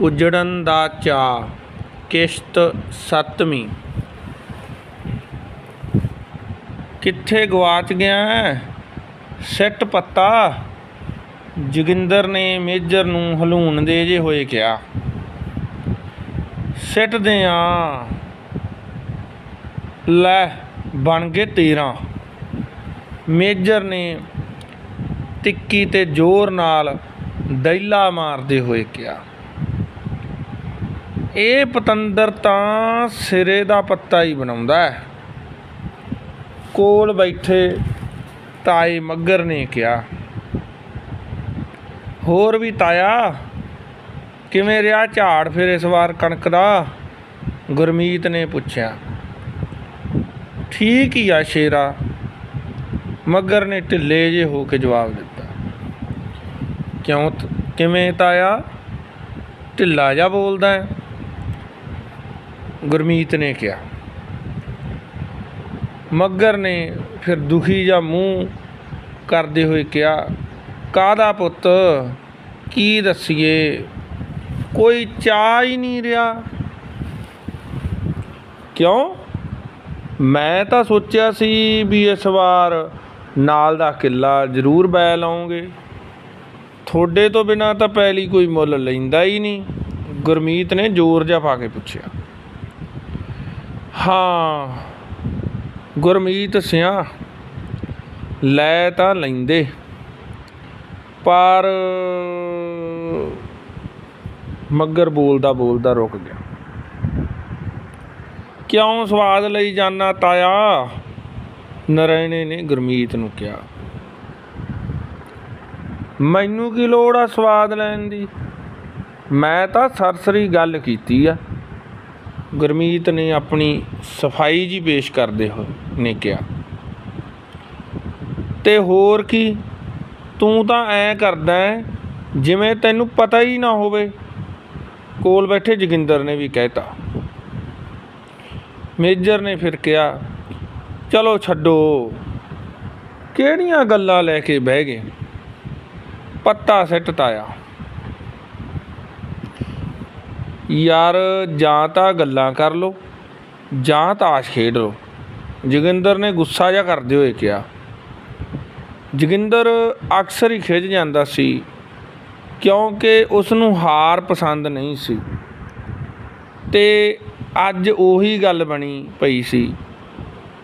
ਉਜੜਨ ਦਾ ਚਾ ਕਿਸ਼ਤ ਸੱਤਵੀਂ। ਕਿੱਥੇ ਗਵਾਚ ਗਿਆ ਹੈ? ਸਿੱਟ ਪੱਤਾ। ਜੋਗਿੰਦਰ ਨੇ ਮੇਜਰ ਨੂੰ ਹਲੂਣ ਦੇ ਜੇ ਹੋਏ ਕਿਹਾ। ਸਿੱਟਦੇ ਆ ਲੈ, ਬਣ ਗਏ 13 ਮੇਜਰ ਨੇ ਟਿੱਕੀ ਤੇ ਜ਼ੋਰ ਨਾਲ ਦੈਲਾ ਮਾਰਦੇ ਹੋਏ ਕਿਹਾ। ਇਹ ਪਤੰਦਰ ਤਾਂ ਸਿਰੇ ਦਾ ਪੱਤਾ ਹੀ ਬਣਾਉਂਦਾ ਹੈ। ਕੋਲ ਬੈਠੇ ਤਾਏ ਮੱਗਰ ਨੇ ਕਿਹਾ, ਹੋਰ ਵੀ ਤਾਇਆ, ਕਿਵੇਂ ਰਿਹਾ ਝਾੜ ਫਿਰ ਇਸ ਵਾਰ ਕਣਕ ਦਾ? ਗੁਰਮੀਤ ਨੇ ਪੁੱਛਿਆ, ਠੀਕ ਹੀ ਆ ਸ਼ੇਰਾ। ਮੱਗਰ ਨੇ ਢਿੱਲੇ ਜੇ ਹੋ ਕੇ ਜਵਾਬ ਦਿੱਤਾ, ਕਿਉਂ ਕਿਵੇਂ ਤਾਇਆ? ਢਿੱਲਾ ਜਾ ਬੋਲਦਾ ਹੈ। ਗੁਰਮੀਤ ਨੇ ਕਿਹਾ। ਮੱਗਰ ਨੇ ਫਿਰ ਦੁਖੀ ਜਾਂ ਮੂੰਹ ਕਰਦੇ ਹੋਏ ਕਿਹਾ, ਕਾਹਦਾ ਪੁੱਤ? ਕੀ ਦੱਸੀਏ? ਕੋਈ ਚਾਹ ਹੀ ਨਹੀਂ ਰਿਹਾ। ਕਿਉਂ? ਮੈਂ ਤਾਂ ਸੋਚਿਆ ਸੀ ਵੀ ਇਸ ਵਾਰ ਨਾਲ ਦਾ ਕਿੱਲਾ ਜ਼ਰੂਰ ਬੈ ਲਾਉਂਗੇ। ਤੁਹਾਡੇ ਤੋਂ ਬਿਨਾ ਤਾਂ ਪੈਲੀ ਕੋਈ ਮੁੱਲ ਲੈਂਦਾ ਹੀ ਨਹੀਂ। ਗੁਰਮੀਤ ਨੇ ਜ਼ੋਰ ਜਿਹਾ ਪਾ ਕੇ ਪੁੱਛਿਆ। ਹਾਂ, ਗੁਰਮੀਤ ਸਿਆ, ਲੈ ਤਾਂ ਲੈਂਦੇ। ਪਰ ਮੱਗਰ ਬੋਲਦਾ ਬੋਲਦਾ ਰੁਕ ਗਿਆ। ਕਿਉਂ ਸਵਾਦ ਲਈ ਜਾਨਾ ਤਾਇਆ? ਨਰੈਣੇ ਨੇ ਗੁਰਮੀਤ ਨੂੰ ਕਿਹਾ। ਮੈਨੂੰ ਕੀ ਲੋੜ ਆ ਸਵਾਦ ਲੈਣ ਦੀ? ਮੈਂ ਤਾਂ ਸਰਸਰੀ ਗੱਲ ਕੀਤੀ ਆ। ਗੁਰਮੀਤ ਨੇ ਆਪਣੀ ਸਫ਼ਾਈ ਜੀ ਪੇਸ਼ ਕਰਦੇ ਹੋਏ ਨੇ ਕਿਹਾ, ਤੇ ਹੋਰ ਕੀ? ਤੂੰ ਤਾਂ ਐ ਕਰਦਾ ਜਿਵੇਂ ਤੈਨੂੰ ਪਤਾ ਹੀ ਨਾ ਹੋਵੇ। ਕੋਲ ਬੈਠੇ ਜੋਗਿੰਦਰ ਨੇ ਵੀ ਕਹਿਤਾ। ਮੇਜਰ ਨੇ ਫਿਰ ਕਿਹਾ, ਚਲੋ ਛੱਡੋ, ਕਿਹੜੀਆਂ ਗੱਲਾਂ ਲੈ ਕੇ ਬਹਿ ਗਏ? ਪੱਤਾ ਸਿੱਟ ਤਾਇਆ ਯਾਰ ਜਾਂ ਤਾਂ ਗੱਲਾਂ ਕਰ ਲੋ ਜਾਂ ਤਾਸ਼ ਖੇਡ ਲੋ ਜੋਗਿੰਦਰ ਨੇ ਗੁੱਸਾ ਜਿਹਾ ਕਰਦੇ ਹੋਏ ਕਿਹਾ, ਜੋਗਿੰਦਰ, ਅਕਸਰ ਹੀ ਖਿਝ ਜਾਂਦਾ ਸੀ, ਕਿਉਂਕਿ ਉਸ ਨੂੰ ਹਾਰ ਪਸੰਦ ਨਹੀਂ ਸੀ। ਤੇ ਅੱਜ ਉਹੀ ਗੱਲ ਬਣੀ ਪਈ ਸੀ।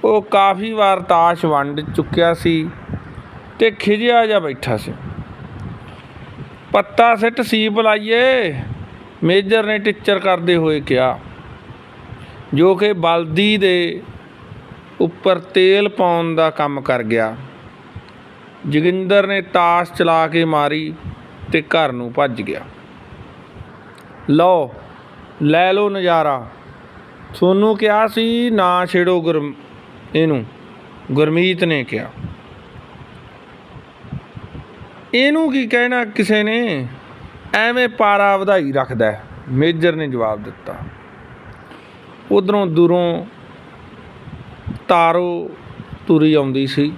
ਉਹ ਕਾਫੀ ਵਾਰ ਤਾਸ਼ ਵੰਡ ਚੁੱਕਿਆ ਸੀ ਤੇ ਖਿਜਿਆ ਜਾ ਬੈਠਾ ਸੀ। ਪੱਤਾ ਸਿੱਟ ਸੀਪ ਲਾਈਏ ਮੇਜਰ ਨੇ ਟੀਚਰ ਕਰਦੇ ਹੋਏ ਕਿਹਾ, ਜੋ ਕਿ ਬਲਦੀ ਦੇ ਉੱਪਰ ਤੇਲ ਪਾਉਣ ਦਾ ਕੰਮ ਕਰ ਗਿਆ। ਜੋਗਿੰਦਰ ਨੇ ਤਾਸ਼ ਚਲਾ ਕੇ ਮਾਰੀ ਤੇ ਘਰ ਨੂੰ ਭੱਜ ਗਿਆ। ਲਓ, ਲੈ ਲਓ ਨਜ਼ਾਰਾ। ਤੁਹਾਨੂੰ ਕਿਹਾ ਸੀ, ਨਾ ਛੇੜੋ ਗੁਰ, ਇਹਨੂੰ। ਗੁਰਮੀਤ ਨੇ ਕਿਹਾ। ਇਹਨੂੰ ਕੀ ਕਹਿਣਾ ਕਿਸੇ ਨੇ? ਐਵੇਂ ਪਾਰਾ ਵਧਾਈ ਰੱਖਦਾ ਮੇਜਰ ਨੇ ਜਵਾਬ ਦਿੱਤਾ। ਉਧਰੋਂ ਦੂਰੋਂ ਤਾਰੋ ਤੁਰੀ ਆਉਂਦੀ ਸੀ।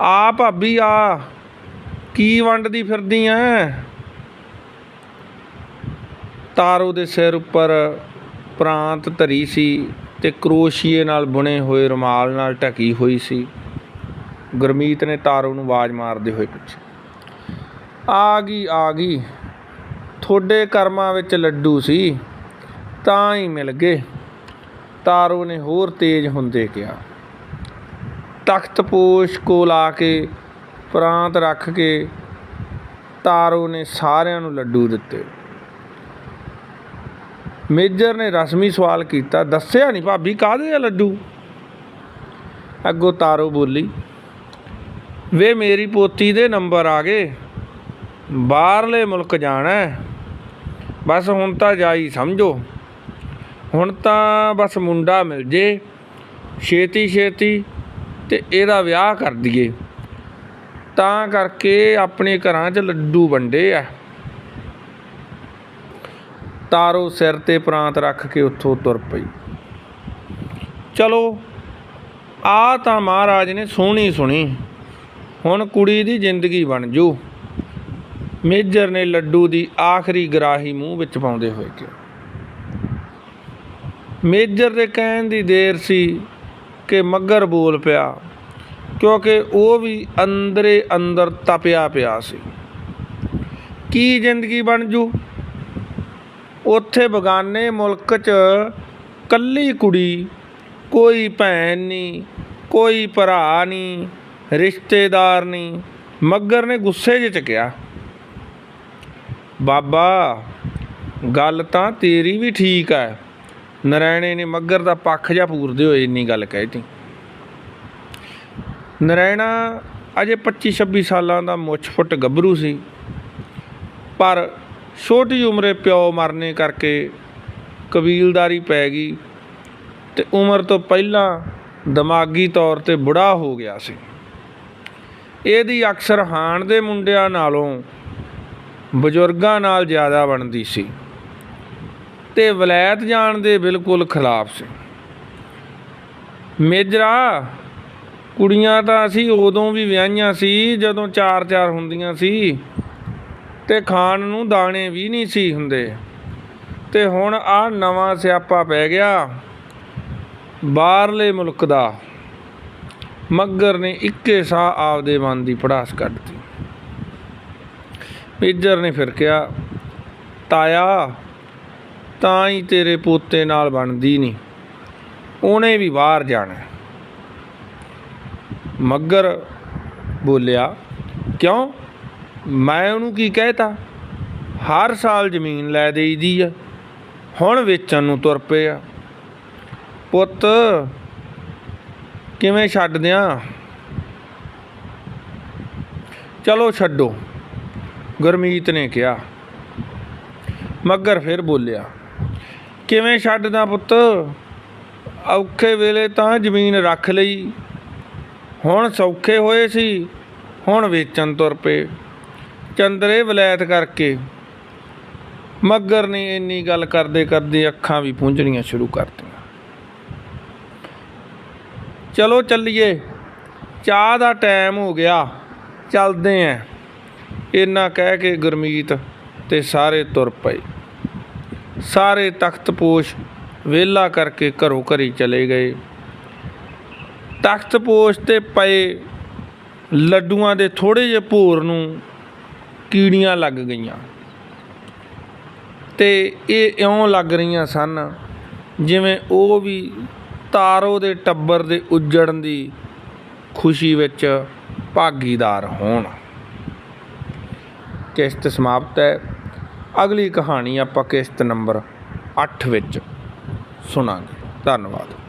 ਆ ਭਾਬੀ, ਆ ਕੀ ਵੰਡਦੀ ਫਿਰਦੀ ਐ? ਤਾਰੋ ਦੇ ਸਿਰ ਉੱਪਰ ਪ੍ਰਾਂਤ ਧਰੀ ਸੀ ਤੇ ਕਰੋਸ਼ੀਏ ਨਾਲ ਬੁਣੇ ਹੋਏ ਰੁਮਾਲ ਨਾਲ ਢਕੀ ਹੋਈ ਸੀ। ਗੁਰਮੀਤ ਨੇ ਤਾਰੋ ਨੂੰ ਆਵਾਜ਼ ਮਾਰਦੇ ਹੋਏ ਪੁੱਛਿਆ ਆ ਗਈ ਆ ਗਈ। ਤੁਹਾਡੇ ਕਰਮਾਂ ਵਿੱਚ ਲੱਡੂ ਸੀ, ਤਾਂ ਹੀ ਮਿਲ ਗਏ। ਤਾਰੋ ਨੇ ਹੋਰ ਤੇਜ਼ ਹੁੰਦੇ ਕਿਹਾ। ਤਖਤ ਪੋਸ਼ ਕੋਲ ਆ ਕੇ ਪ੍ਰਾਂਤ ਰੱਖ ਕੇ ਤਾਰੋ ਨੇ ਸਾਰਿਆਂ ਨੂੰ ਲੱਡੂ ਦਿੱਤੇ। ਮੇਜਰ ਨੇ ਰਸਮੀ ਸਵਾਲ ਕੀਤਾ, ਦੱਸਿਆ ਨਹੀਂ ਭਾਬੀ ਕਾਹਦੇ ਆ ਲੱਡੂ? ਅੱਗੋਂ ਤਾਰੋ ਬੋਲੀ, ਵੇ ਮੇਰੀ ਪੋਤੀ ਦੇ ਨੰਬਰ ਆ ਗਏ। ਬਾਹਰਲੇ ਮੁਲਕ ਜਾਣਾ ਬਸ ਹੁਣ ਤਾਂ ਜਾਈ ਸਮਝੋ। ਹੁਣ ਤਾਂ ਬਸ ਮੁੰਡਾ ਮਿਲ ਜੇ, ਛੇਤੀ ਛੇਤੀ ਤੇ ਇਹਦਾ ਵਿਆਹ ਕਰ ਦਈਏ। ਤਾਂ ਕਰਕੇ ਆਪਣੇ ਘਰਾਂ 'ਚ ਲੱਡੂ ਵੰਡੇ ਆ। ਤਾਰੋ ਸਿਰ ਤੇ ਪ੍ਰਾਂਤ ਰੱਖ ਕੇ ਉੱਥੋਂ ਤੁਰ ਪਈ। ਚਲੋ ਆ ਤਾਂ ਮਹਾਰਾਜ ਨੇ ਸੋਹਣੀ ਸੁਣੀ। ਹੁਣ ਕੁੜੀ ਦੀ ਜ਼ਿੰਦਗੀ ਬਣ ਜੂ। ਮੇਜਰ ਨੇ ਲੱਡੂ ਦੀ ਆਖਰੀ ਗਰਾਹੀ ਮੂੰਹ ਵਿੱਚ ਪਾਉਂਦੇ ਹੋਏ ਕਿਹਾ। ਮੇਜਰ ਦੇ ਕਹਿਣ ਦੀ ਦੇਰ ਸੀ ਕਿ ਮੱਗਰ ਬੋਲ ਪਿਆ, ਕਿਉਂਕਿ ਉਹ ਵੀ ਅੰਦਰੇ ਅੰਦਰ ਤਪਿਆ ਪਿਆ ਸੀ। ਕੀ ਜ਼ਿੰਦਗੀ ਬਣ ਜੂ? ਉੱਥੇ ਬਗਾਨੇ ਮੁਲਕ 'ਚ ਕੱਲੀ ਕੁੜੀ, ਕੋਈ ਭੈਣ ਨਹੀਂ ਕੋਈ ਭਰਾ ਨਹੀਂ ਰਿਸ਼ਤੇਦਾਰ ਨਹੀਂ ਮੱਗਰ ਨੇ ਗੁੱਸੇ 'ਚ ਕਿਹਾ। ਬਾਬਾ, ਗੱਲ ਤਾਂ ਤੇਰੀ ਵੀ ਠੀਕ ਹੈ ਨਰਾਇਣੇ ਨੇ ਮੱਗਰ ਦਾ ਪੱਖ ਜਾ ਪੂਰਦੇ ਹੋਏ ਇੰਨੀ ਗੱਲ ਕਹਿਤੀ ਨਰਾਇਣਾ ਅਜੇ 25 26 ਸਾਲਾਂ ਦਾ ਮੁੱਛ ਫੁੱਟ ਗੱਭਰੂ ਸੀ। ਪਰ ਛੋਟੀ ਉਮਰੇ ਪਿਓ ਮਰਨੇ ਕਰਕੇ ਕਬੀਲਦਾਰੀ ਪੈ ਗਈ ਤੇ ਉਮਰ ਤੋਂ ਪਹਿਲਾਂ ਦਿਮਾਗੀ ਤੌਰ ਤੇ ਬੁੜਾ ਹੋ ਗਿਆ ਸੀ। ਇਹਦੀ ਅਕਸਰ ਹਾਣ ਦੇ ਮੁੰਡਿਆਂ ਨਾਲੋਂ ਬਜ਼ੁਰਗਾਂ ਨਾਲ ਜ਼ਿਆਦਾ ਬਣਦੀ ਸੀ ਤੇ ਵਲੈਤ ਜਾਣ ਦੇ ਬਿਲਕੁਲ ਖਿਲਾਫ ਸੀ। ਮੇਜਰਾ, ਕੁੜੀਆਂ ਤਾਂ ਅਸੀਂ ਉਦੋਂ ਵੀ ਵਿਆਹੀਆਂ ਸੀ, ਜਦੋਂ ਚਾਰ ਚਾਰ ਹੁੰਦੀਆਂ ਸੀ ਤੇ ਖਾਣ ਨੂੰ ਦਾਣੇ ਵੀ ਨਹੀਂ ਸੀ ਹੁੰਦੇ। ਤੇ ਹੁਣ ਆ ਨਵਾਂ ਸਿਆਪਾ ਪੈ ਗਿਆ ਬਾਹਰਲੇ ਮੁਲਕ ਦਾ। ਮੱਗਰ ਨੇ ਇੱਕੇ ਸਾਹ ਆਪਦੇ ਮਨ ਦੀ ਪੜਾਸ ਕੱਢਤੀ ਮੇਜਰ ਨੇ ਫਿਰ ਕਿਹਾ ਤਾਇਆ, ਤਾਂ ਹੀ ਤੇਰੇ ਪੋਤੇ ਨਾਲ ਬਣਦੀ ਨਹੀਂ, ਉਹਨੇ ਵੀ ਬਾਹਰ ਜਾਣਾ ਹੈ। ਮੱਗਰ ਬੋਲਿਆ, ਕਿਉਂ? ਮੈਂ ਉਹਨੂੰ ਕੀ ਕਹਿਤਾ? ਹਰ ਸਾਲ ਜ਼ਮੀਨ ਲੈ ਦੇਈਦੀ ਆ, ਹੁਣ ਵੇਚਣ ਨੂੰ ਤੁਰ ਪਏ ਆ। ਪੁੱਤ, ਕਿਵੇਂ ਛੱਡ ਦਿਆਂ ਚਲੋ ਛੱਡੋ। ਗੁਰਮੀਤ ਨੇ ਕਿਹਾ ਮੱਗਰ ਫਿਰ ਬੋਲਿਆ, ਕਿਵੇਂ ਛੱਡਦਾ ਪੁੱਤ? ਔਖੇ ਵੇਲੇ ਤਾਂ ਜ਼ਮੀਨ ਰੱਖ ਲਈ। ਹੁਣ ਸੌਖੇ ਹੋਏ ਸੀ, ਹੁਣ ਵੇਚਣ ਤੁਰ ਪਏ। ਚੰਦਰੇ ਵਲੈਤ ਕਰਕੇ ਮੱਗਰ ਨੇ ਇੰਨੀ ਗੱਲ ਕਰਦੇ ਕਰਦੇ ਅੱਖਾਂ ਵੀ ਪੂੰਝਣੀਆਂ ਸ਼ੁਰੂ ਕਰਤੀਆਂ ਚਲੋ ਚੱਲੀਏ, ਚਾਹ ਦਾ ਟਾਈਮ ਹੋ ਗਿਆ, ਚੱਲਦੇ ਆਂ। ਇੰਨਾ ਕਹਿ ਕੇ ਗੁਰਮੀਤ ਤੇ ਸਾਰੇ ਤੁਰ ਪਏ। ਸਾਰੇ ਤਖਤਪੋਸ਼ ਵਿਹਲਾ ਕਰਕੇ ਘਰੋਂ ਘਰੀ ਚਲੇ ਗਏ। ਤਖਤਪੋਸ਼ ਤੇ ਪਏ ਲੱਡੂਆਂ ਦੇ ਥੋੜੇ ਜਿਹੇ ਭੋਰ ਨੂੰ ਕੀੜੀਆਂ ਲੱਗ ਗਈਆਂ। ਤੇ ਇਹ ਇਉਂ ਲੱਗ ਰਹੀਆਂ ਸਨ ਜਿਵੇਂ ਉਹ ਵੀ ਤਾਰੋ ਦੇ ਟੱਬਰ ਦੇ ਉੱਜੜਨ ਦੀ ਖੁਸ਼ੀ ਵਿੱਚ ਭਾਗੀਦਾਰ ਹੋਣ। ਕਿਸ਼ਤ ਸਮਾਪਤ ਹੈ। ਅਗਲੀ ਕਹਾਣੀ ਆਪਾਂ ਕਿਸ਼ਤ ਨੰਬਰ ਅੱਠ ਵਿੱਚ ਸੁਣਾਂਗੇ। ਧੰਨਵਾਦ।